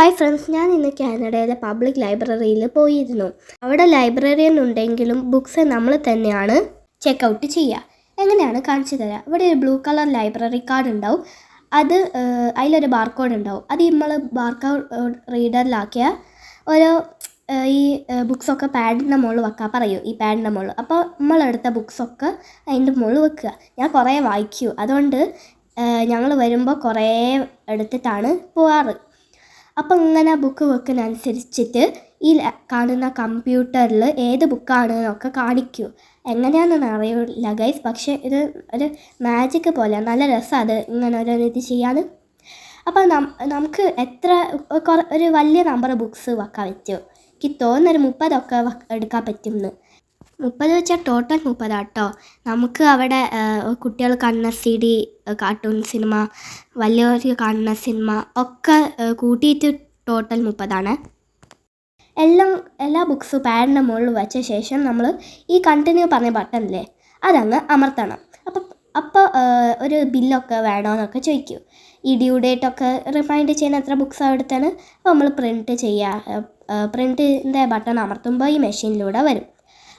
Hi friends ഞാൻ ഇന്ന് കാനഡയിലെ പബ്ലിക് ലൈബ്രറിയിൽ പോയിരുന്നു. അവിടെ ലൈബ്രറിയൻ ഉണ്ടെങ്കിലും ബുക്സ് നമ്മൾ തന്നെയാണ് ചെക്ക് ഔട്ട് ചെയ്യുക. എങ്ങനെയാണ് കാണിച്ചു തരാം? ഇവിടെ ഒരു ബ്ലൂ കളർ ലൈബ്രറി കാർഡ് ഉണ്ടാവും. അത് അതിലൊരു ബാർകോഡ് ഉണ്ടാവും. അത് നമ്മൾ ബാർകോഡ് റീഡറിലാക്കിയ ഓരോ ഈ ബുക്സൊക്കെ പാഡിന്റെ മുകളിൽ വെക്കാൻ പറയൂ. ഈ പാഡിന്റെ മുകളിൽ. അപ്പോൾ നമ്മളെടുത്ത ബുക്സൊക്കെ അതിന്റെ മുകളിൽ വെക്കുക. ഞാൻ കുറേ വായിക്കൂ. അതുകൊണ്ട് ഞങ്ങൾ വരുമ്പോൾ കുറേ എടുത്തിട്ടാണ് പോവാറ്. അപ്പം ഇങ്ങനെ ബുക്ക് വെക്കുന്നതനുസരിച്ചിട്ട് ഈ കാണുന്ന കമ്പ്യൂട്ടറിൽ ഏത് ബുക്കാണ് എന്നൊക്കെ കാണിക്കൂ. എങ്ങനെയാണെന്ന് അറിയില്ല ഗൈസ് പക്ഷേ ഇത് ഒരു മാജിക് പോലെ നല്ല രസമാണ് അത് ഇങ്ങനെ ഒരു ഇത് ചെയ്യാൻ. അപ്പോൾ നമുക്ക് എത്ര ഒരു വലിയ നമ്പർ ബുക്സ് വെക്കാൻ പറ്റും? എനിക്ക് തോന്നുന്നൊരു മുപ്പതൊക്കെ എടുക്കാൻ പറ്റുമെന്ന് മുപ്പത് വെച്ചാൽ ടോട്ടൽ മുപ്പതാട്ടോ. നമുക്ക് അവിടെ കുട്ടികൾ കാണുന്ന സി ഡി കാർട്ടൂൺ സിനിമ വലിയവർക്ക് കാണുന്ന സിനിമ ഒക്കെ കൂട്ടിയിട്ട് ടോട്ടൽ മുപ്പതാണ്. എല്ലാം എല്ലാ ബുക്സും പാഡിന്റെ മുകളിൽ വെച്ച ശേഷം നമ്മൾ ഈ കണ്ടിന്യൂ പറഞ്ഞ ബട്ടണില്ലേ അതങ്ങ് അമർത്തണം. അപ്പം അപ്പോൾ ഒരു ബില്ലൊക്കെ വേണമെന്നൊക്കെ ചോദിക്കും. ഈ ഡ്യൂ ഡേറ്റ് ഒക്കെ റിമൈൻഡ് എത്ര ബുക്സ് എടുത്താണ് അപ്പോൾ നമ്മൾ പ്രിന്റ് ചെയ്യുക പ്രിന്റിന്റെ ബട്ടൺ അമർത്തുമ്പോൾ ഈ മെഷീനിലൂടെ വരും.